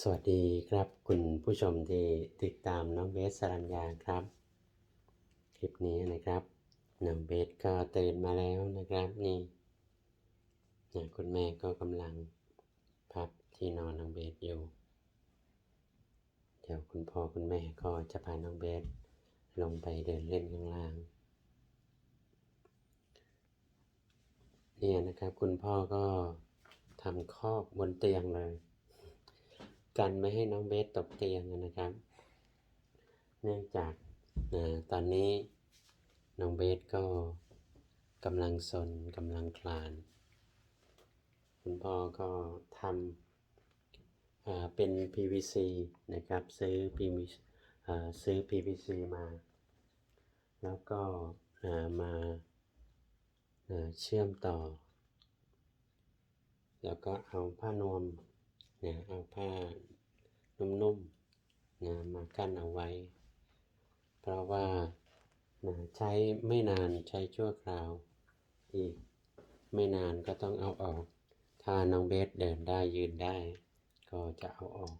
สวัสดีครับคุณผู้ชมที่ติดตามน้องเบสสรัญญาครับ คลิปนี้นะครับน้องเบสก็ตื่นมาแล้วนะครับนี่นะคุณแม่ก็กำลังพับที่นอนน้องเบสอยู่ เดี๋ยวคุณพ่อคุณแม่ก็จะพาน้องเบสลงไปเดินเล่นข้างล่างเนี่ยนะครับคุณพ่อก็ทำคอกบนเตียงเลย กันไม่ให้น้องเบสตกเตียงนะครับ เนื่องจากนะตอนนี้น้องเบสก็กำลังซนกำลังคลาน คุณพ่อก็ทำเป็น PVC นะครับ ซื้อ PVC อซื้อ PVC มา แล้วก็มาเชื่อมต่อ แล้วก็เอาผ้านวม นะเอาผ้านุ่มๆนะมากั้นเอาไว้ เพราะว่านะใช้ไม่นานใช้ชั่วคราว อีกไม่นานก็ต้องเอาออก ถ้าน้องเบสเดินได้ยืนได้ ก็จะเอาออก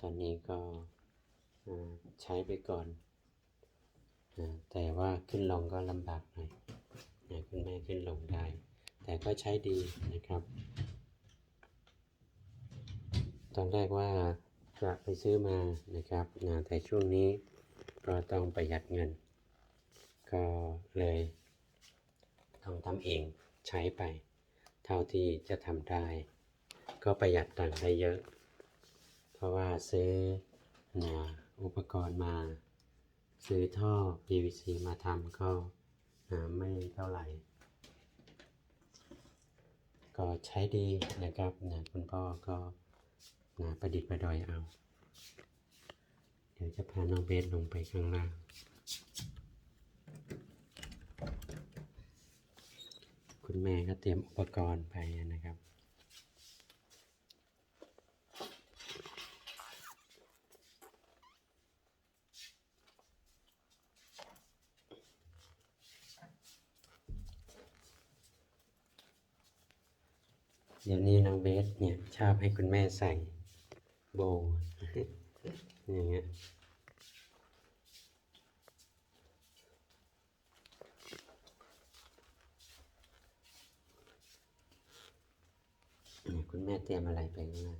ตอนนี้ก็ใช้ไปก่อนแต่ว่าขึ้นลงก็ลำบากหน่อยคุณแม่ขึ้นลงได้ แต่ก็ใช้ดีนะครับ ตอนแรกว่าจะไปซื้อมานะครับนะแต่ช่วงนี้ก็ต้องประหยัดเงิน ก็เลยต้องทำเองใช้ไป เท่าที่จะทำได้ ก็ประหยัดตังค์ได้เยอะ เพราะว่าซื้อนะอุปกรณ์มา ซื้อท่อ PVC มาทำก็นะไม่เท่าไหร่ ก็ใช้ดีนะครับนะคุณพ่อก็ นะประดิษฐ์ประดอยเอา เดี๋ยวจะพาน้องเบสลงไปข้างล่างคุณแม่ก็เตรียมอุปกรณ์ไปนะครับเดี๋ยวนี้น้องเบสเนี่ยชอบให้คุณแม่ใส่ โบว์อย่างเงี้ยเนี่ยคุณแม่เตรียมอะไรไปบ้างนะ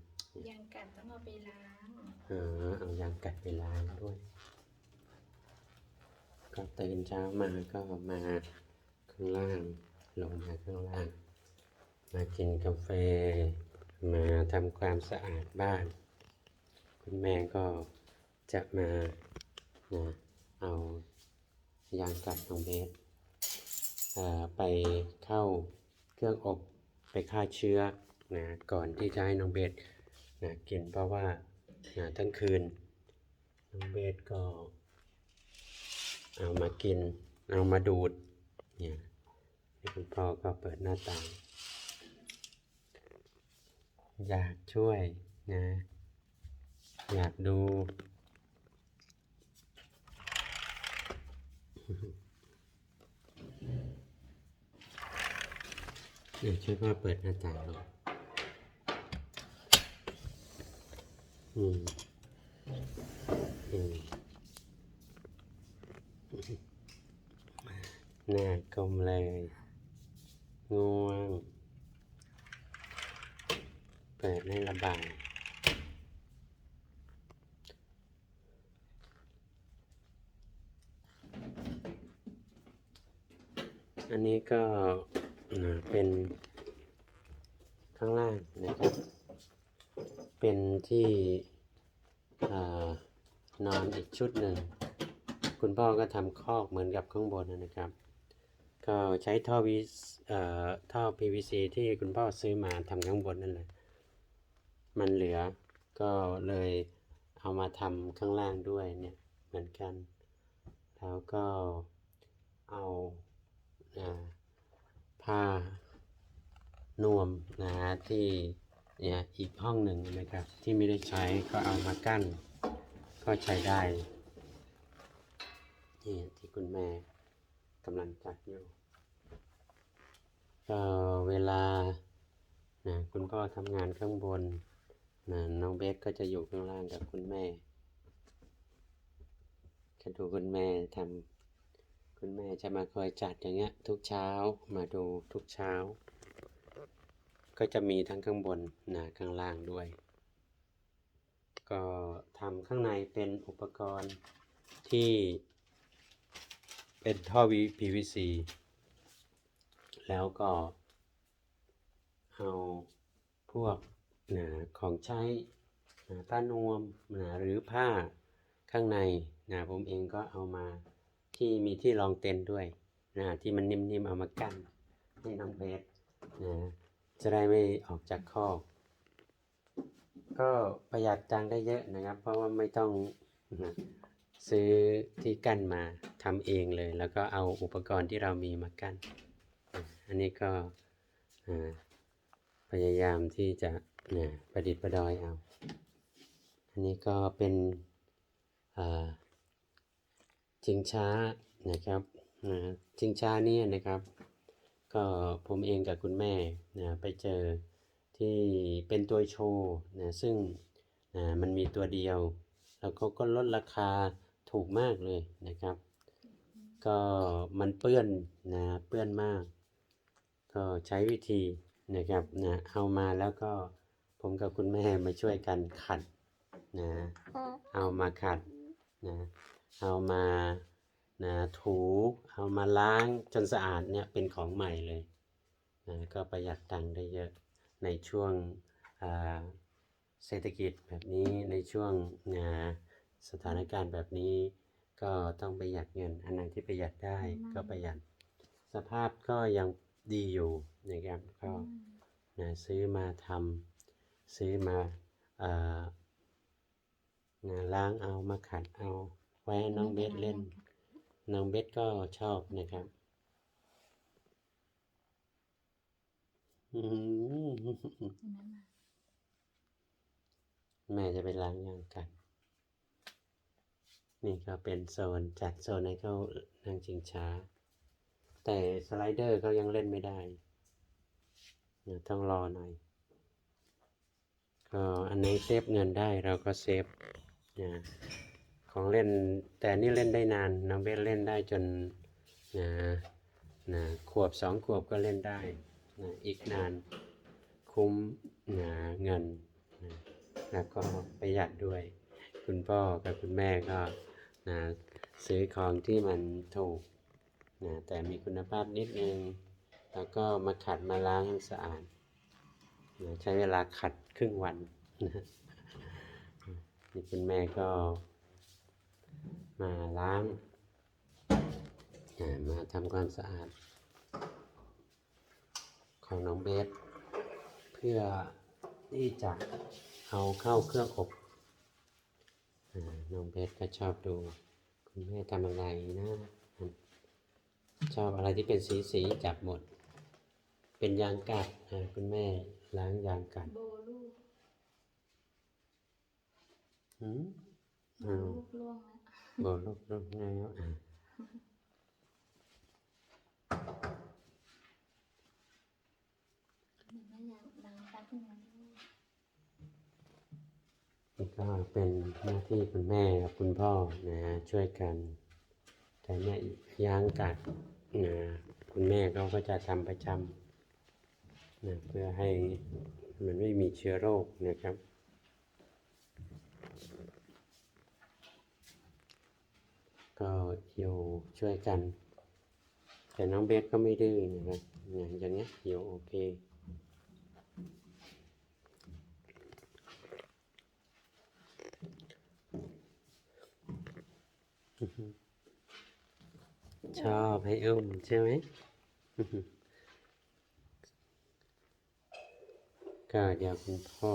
ยังกัดต้องเอาไปล้างเออเอายางกัดไปล้างด้วย ก็ตื่นเช้ามาก็มาข้างล่าง ลงมาข้างล่าง มากินกาแฟ มาทำความสะอาดบ้าน คุณแม่ก็จะมานะเอายางกัดของเบสไปเข้าเครื่องอบไปฆ่าเชื้อนะก่อนที่จะให้น้องเบสนะกินเพราะว่านะทั้งคืนน้องเบสก็เอามากินเอามาดูดเนี่ยคุณพ่อก็เปิดหน้าต่าง อยากช่วยนะ อยากดู เดี๋ยวช่วยพ่อเปิดหน้าต่างหน่อยอืมอืมหน้ากลมเลย ง่วง เปิดให้ระบาย อันนี้ก็อ่าเป็น ข้างล่างนะครับ เป็นที่นอนอีกชุดหนึ่ง คุณพ่อก็ทำคอกเหมือนกับข้างบนนะครับ ก็ใช้ท่อวีเอ่อท่อ PVC ที่คุณพ่อซื้อมาทำข้างบนนั่นแหละ มันเหลือก็เลยเอามาทำข้างล่างด้วยเนี่ยเหมือนกัน แล้วก็เอาอ่าผ้า นวมนะฮะที่เนี่ยอีกห้องหนึ่งนะครับ ที่ไม่ได้ใช้ก็เอามากั้น ก็ใช้ได้นี่ที่คุณแม่กำลังจัดอยู่ก็เวลานะคุณพ่อทำงานข้างบนนะน้องเบสก็จะอยู่ข้างล่างกับคุณแม่ก็ดูคุณแม่ทำคุณแม่จะมาคอยจัดอย่างเงี้ย ทุกเช้ามาดูทุกเช้า ก็จะมีทั้งข้างบนนะข้างล่างด้วย ก็ทำข้างในเป็นอุปกรณ์ที่เป็นท่อ PVC แล้วก็เอาพวกนะของใช้นะผ้านวมนะหรือผ้าข้างในนะผมเองก็เอามาที่มีที่รองเต็นท์ด้วยนะที่มันนิ่มๆเอามากั้นให้น้องเบสนะ จะได้ไม่ออกจากคอกก็ประหยัดตังได้เยอะนะครับ เพราะว่าไม่ต้องซื้อที่กั้นมาทำเองเลย แล้วก็เอาอุปกรณ์ที่เรามีมากั้น อันนี้ก็พยายามที่จะประดิษฐ์ประดอยเอา อันนี้ก็เป็นชิงช้านะครับชิงช้านี่นะครับ ก็ผมเองกับคุณแม่นะไปเจอที่เป็นตัวโชว์นะซึ่งนะมันมีตัวเดียว แล้วเขาก็ลดราคาถูกมากเลยนะครับ ก็มันเปื้อนนะเปื้อนมาก ก็ใช้วิธีนะครับนะเอามาแล้วก็ผมกับคุณแม่มาช่วยกันขัดนะเอามาขัดนะเอามา นะถูเอามาล้างจนสะอาดเนี่ยเป็นของใหม่เลยนะก็ประหยัดตังค์ได้เยอะในช่วงอ่าเศรษฐกิจแบบนี้ในช่วงนะสถานการณ์แบบนี้ก็ต้องประหยัดเงิน อันไหนที่ประหยัดได้ก็ประหยัด สภาพก็ยังดีอยู่นะครับก็นะซื้อมาทำซื้อมาเอ่อนะล้างเอามาขัดเอาไว้ให้น้องเบสเล่น น้องเบสก็ชอบนะครับอืมแม่จะไปล้างยางกัน นี่ก็เป็นโซนจัดโซนให้เขานั่งชิงช้า แต่สไลเดอร์เขายังเล่นไม่ได้นะต้องรอหน่อย ก็อันไหนเซฟเงินได้เราก็เซฟนะ ของเล่น แต่นี่เล่นได้นานน้องเบสเล่นได้จนนะนะขวบสองขวบก็เล่นได้นะอีกนานคุ้มนะเงินนะแล้วก็ประหยัดด้วย คุณพ่อกับคุณแม่ก็นะซื้อของที่มันถูกนะแต่มีคุณภาพนิดนึง แล้วก็มาขัดมาล้างให้สะอาดนะใช้เวลาขัดครึ่งวันนะนี่คุณแม่ก็ มาล้างนะมาทำความสะอาด ของน้องเบสเพื่อที่จะเอาเข้าเครื่องอบอ่าน้องเบสก็ชอบดูคุณแม่ทำอะไรนะชอบอะไรที่เป็นสีสีๆจับหมด เป็นยางกัดอ่าคุณแม่ล้างยางกัดโบลูกหืมโบอ้าวลูกล่วงแล้ว บอกลูกเนี่ยนี่ก็เป็นหน้าที่คุณแม่กับคุณพ่อนะฮะช่วยกัน แต่เนี่ยยางกัดนะคุณแม่เขาก็จะทำประจำนะเพื่อให้มันไม่มีเชื้อโรคนะครับ ก็อยู่ช่วยกัน แต่น้องเบสก็ไม่ดื้อนะครับเนี่ยอย่างเงี้ยอยู่โอเคชอบให้อุ้มใช่ไหมก็เดี๋ยวคุณพ่อ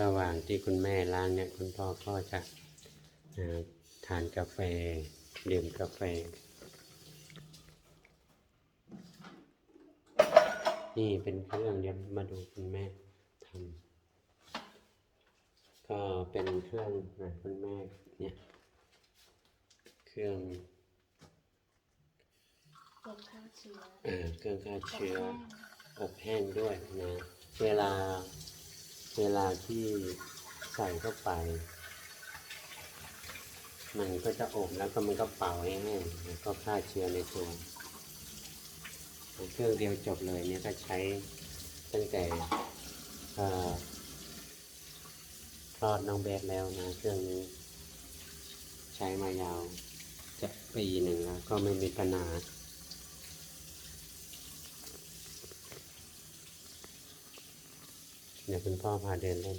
ระหว่างที่คุณแม่ล้างเนี่ยคุณพ่อก็จะอ่า ทานกาแฟดื่มกาแฟ นี่เป็นเครื่องเดี๋ยวมาดูคุณแม่ทำก็เป็นเครื่องนะคุณแม่เนี่ยเครื่องกดฆ่าเชื้อเอ่อเครื่องฆ่ากับเชื้อแป้งอบแห้งด้วยนะ เวลาเวลาที่ใส่เข้าไป มันก็จะอบแล้วก็มันก็เป่าแห้งแล้วก็ฆ่าเชื้อในตัวเครื่องเดียวจบเลยเนี่ยก็ใช้ตั้งแต่เอ่อคลอดน้องเบสแล้วนะเครื่องนี้ ใช้มายาวจะปีหนึ่งแล้วก็ไม่มีปัญหาเดี๋ยวคุณพ่อพาเดินเล่น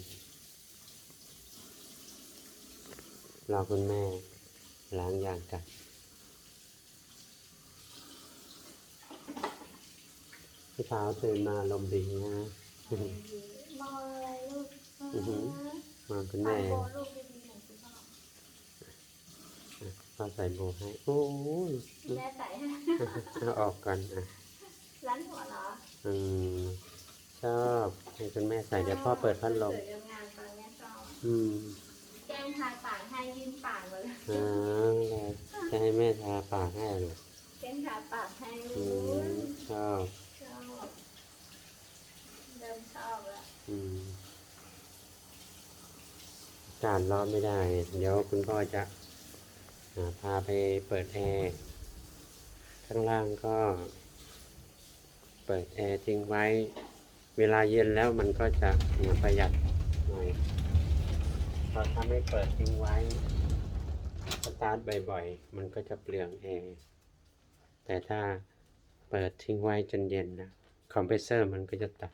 รอคุณแม่ล้างยางกัน พี่เช้าตื่นมาลมณ์ดีนะมองอะไรลูกอือหือมาคุณตาแม่โบลูกดีๆหน่อยสิพ่อพ่อใส่โบให้ โอ้ยแม่ใส่ให้เอาออกก่อนอะร้านหัวเหรอ อืม ชอบให้คุณแม่ใส่เดี๋ยวพ่อเปิดพัดลมสวยๆงามๆตอนแม่ชอบอืม แกล้งทาปาก ให้ยื่นปากมาเลยอ่าจะให้แม่ทาปากให้เหรอแกล้งทาปากให้อืมชอบชอบเริ่มชอบแล้วอืมอากาศร้อนไม่ได้ เดี๋ยวคุณพ่อจะอ่าพาไปเปิดแอร์ข้างล่างก็ เปิดแอร์ทิ้งไว้ เวลาเย็นแล้วมันก็จะประหยัด เราถ้าไม่เปิดทิ้งไว้สตาร์ทบ่อยๆ มันก็จะเปลืองแอร์แต่ถ้าเปิดทิ้งไว้จนเย็นนะคอมเพรสเซอร์มันก็จะตัด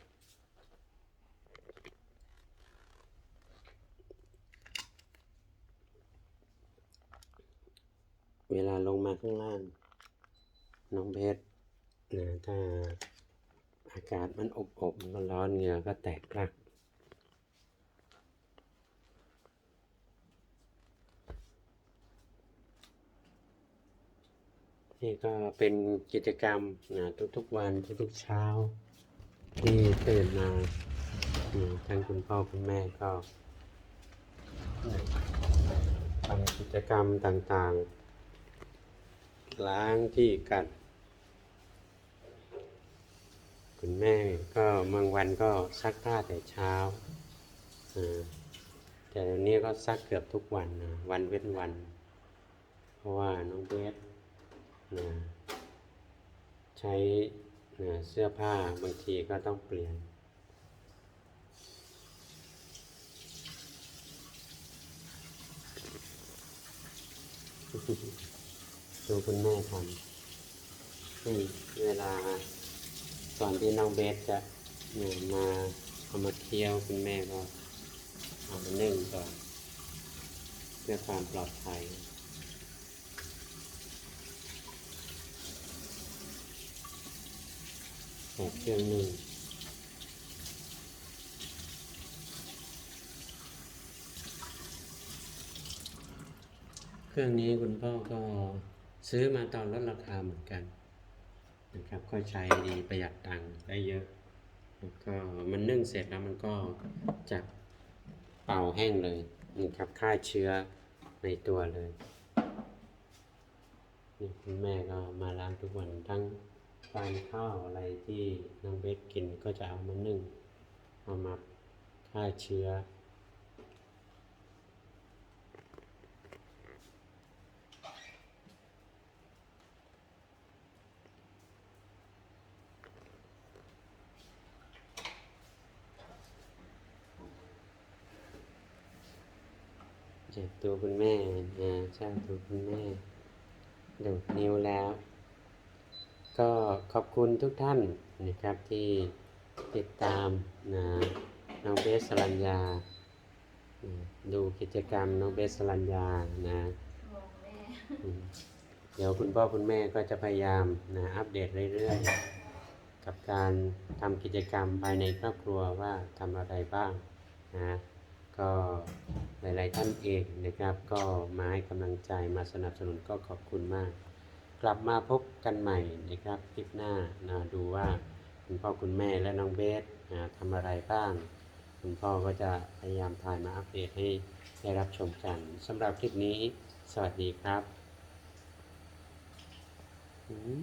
เวลาลงมาข้างล่าง น้องเพชรนะถ้าอากาศมันอบอบๆมันร้อนเหงื่อก็แตกพลัก นี่ก็เป็นกิจกรรมนะทุกๆวันทุกๆเช้า ที่ตื่นมาทั้งคุณพ่อคุณแม่ก็ทำกิจกรรมต่างๆ ล้างที่กัด คุณแม่ก็บางวันก็ซักผ้าแต่เช้าอ่าแต่เดี๋ยวนี้ก็ซักเกือบทุกวันนะวันเว้นวัน เพราะว่าน้องเบส นะใช้นะเสื้อผ้าบางทีก็ต้องเปลี่ยน ดูคุณแม่ทำเวลาก่อนที่น้องเบสจะเนี่ยมาเอามาเคี่ยวคุณแม่ก็เอามานึ่งก่อนเพื่อความปลอดภัย ใส่เครื่องนึ่งเครื่องนี้คุณพ่อก็ซื้อมาตอนลดราคาเหมือนกันนะครับก็ใช้ดีประหยัดตังค์ได้เยอะแล้วก็มันนึ่งเสร็จแล้วมันก็จะเป่าแห้งเลยนะครับฆ่าเชื้อในตัวเลยนี่คุณแม่ก็มาล้างทุกวันทั้ง ฟานข้าวอะไรที่น้องเบสกินก็จะเอามานึ่งเอามาฆ่าเชื้อ เจ็บตัวคุณแม่นะใช่ตัวคุณแม่ดูนิ้วแล้ว ก็ขอบคุณทุกท่านนะครับที่ติดตามนะน้องเบสสรัญญา ดูกิจกรรมน้องเบสสรัญญานะเดี๋ยวคุณพ่อคุณแม่ก็จะพยายามนะอัปเดตเรื่อยๆ กับการทำกิจกรรมภายในครอบครัวว่าทำอะไรบ้างนะก็หลายๆท่านเองนะครับ ก็มาให้กำลังใจมาสนับสนุนก็ขอบคุณมาก กลับมาพบกันใหม่นะครับคลิปหน้านะดูว่าคุณพ่อคุณแม่และน้องเบสนะทำอะไรบ้าง คุณพ่อก็จะพยายามถ่ายมาอัปเดตให้ได้รับชมกันสำหรับคลิปนี้สวัสดีครับอืม